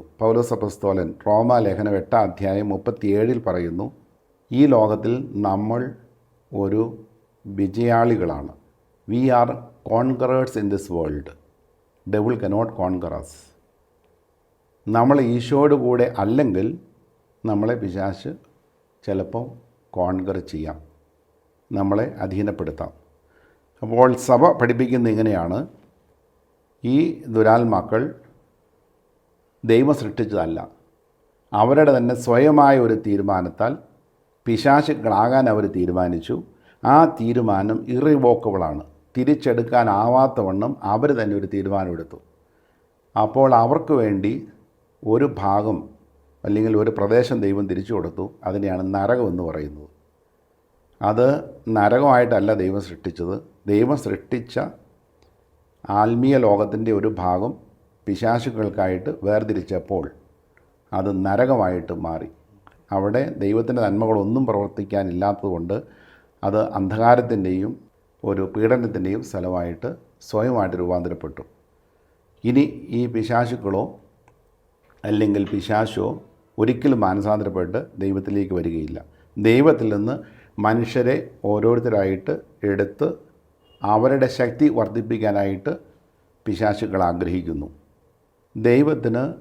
പൗലോസപസ്തോലൻ റോമ ലേഖനം എട്ടാം അധ്യായം മുപ്പത്തിയേഴിൽ പറയുന്നു ഈ ലോകത്തിൽ നമ്മൾ ഒരു വിജയാളികളാണ്. We are conquerors in this world devil cannot conquer us നമ്മൾ ഈശോയുടെ കൂടെ അല്ലെങ്കിൽ നമ്മളെ പിശാശ് ചിലപ്പോൾ കോൺകർ ചെയ്യാം. നമ്മളെ അധീനപ്പെടുത്താം. അപ്പോൾ സഭ പഠിപ്പിക്കുന്ന ഇങ്ങനെയാണ്. ഈ ദുരാത്മാക്കൾ ദൈവം സൃഷ്ടിച്ചതല്ല. അവരുടെ തന്നെ സ്വയമായ ഒരു തീരുമാനത്താൽ പിശാശുക്കളാകാൻ അവർ തീരുമാനിച്ചു. ആ തീരുമാനം ഇറിവോക്കബിളാണ്. തിരിച്ചെടുക്കാനാവാത്തവണ്ണം അവർ തന്നെ ഒരു തീരുമാനമെടുത്തു. അപ്പോൾ അവർക്ക് വേണ്ടി ഒരു ഭാഗം അല്ലെങ്കിൽ ഒരു പ്രദേശം ദൈവം തിരിച്ചു കൊടുത്തു. അതിനെയാണ് നരകം എന്ന് പറയുന്നത്. അത് നരകമായിട്ടല്ല ദൈവം സൃഷ്ടിച്ചത്. ദൈവം സൃഷ്ടിച്ച ആത്മീയ ലോകത്തിന്റെ ഒരു ഭാഗം പിശാചുക്കൾക്കായിട്ട് വേർതിരിച്ചപ്പോൾ അത് നരകമായിട്ട് മാറി. അവിടെ ദൈവത്തിന്റെ നന്മകളൊന്നും പ്രവർത്തിക്കാനില്ലാത്തതുകൊണ്ട് അത് അന്ധകാരത്തിന്റെയും ഒരു പീഡനത്തിന്റെയും സ്ഥലമായിട്ട് സ്വയമായിട്ട് രൂപാന്തരപ്പെട്ടു. ഇനി ഈ പിശാശുക്കളോ അല്ലെങ്കിൽ പിശാശോ ഒരിക്കലും മാനസാന്തരപ്പെട്ട് ദൈവത്തിലേക്ക് വരികയില്ല. ദൈവത്തിൽ നിന്ന് മനുഷ്യരെ ഓരോരുത്തരായിട്ട് എടുത്ത് അവരുടെ ശക്തി വർദ്ധിപ്പിക്കാനായിട്ട് പിശാശുക്കൾ ആഗ്രഹിക്കുന്നു. ദൈവത്തിന്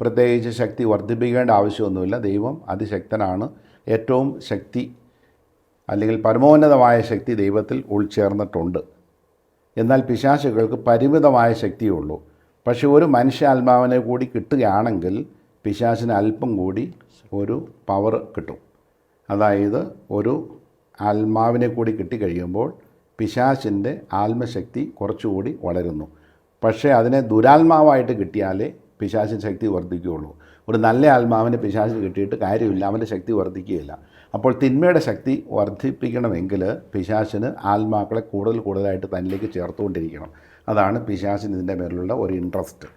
പ്രത്യേകിച്ച് ശക്തി വർദ്ധിപ്പിക്കേണ്ട ആവശ്യമൊന്നുമില്ല. ദൈവം അതിശക്തനാണ്. ഏറ്റവും ശക്തി അല്ലെങ്കിൽ പരമോന്നതമായ ശക്തി ദൈവത്തിൽ ഉൾച്ചേർന്നിട്ടുണ്ട്. എന്നാൽ പിശാചുകൾക്ക് പരിമിതമായ ശക്തിയേ ഉള്ളൂ. പക്ഷേ ഒരു മനുഷ്യാത്മാവിനെ കൂടി കിട്ടുകയാണെങ്കിൽ പിശാശിന് അല്പം കൂടി ഒരു പവർ കിട്ടും. അതായത് ഒരു ആത്മാവിനെ കൂടി കിട്ടിക്കഴിയുമ്പോൾ പിശാശിന്റെ ആത്മശക്തി കുറച്ചുകൂടി വളരുന്നു. പക്ഷേ അതിനെ ദുരാത്മാവായിട്ട് കിട്ടിയാലേ പിശാചിന് ശക്തി വർദ്ധിക്കുകയുള്ളൂ. ഒരു നല്ല ആത്മാവിന് പിശാചിന് കിട്ടിയിട്ട് കാര്യമില്ല അവന്റെ ശക്തി വർദ്ധിക്കുകയില്ല. അപ്പോൾ തിന്മയുടെ ശക്തി വർദ്ധിപ്പിക്കണമെങ്കിൽ പിശാചിന് ആത്മാക്കളെ കൂടുതൽ കൂടുതലായിട്ട് തന്നിലേക്ക് ചേർത്തുകൊണ്ടിരിക്കണം. അതാണ് പിശാചിന് ഇതിന്റെ മേലുള്ള ഒരു ഇൻട്രസ്റ്റ്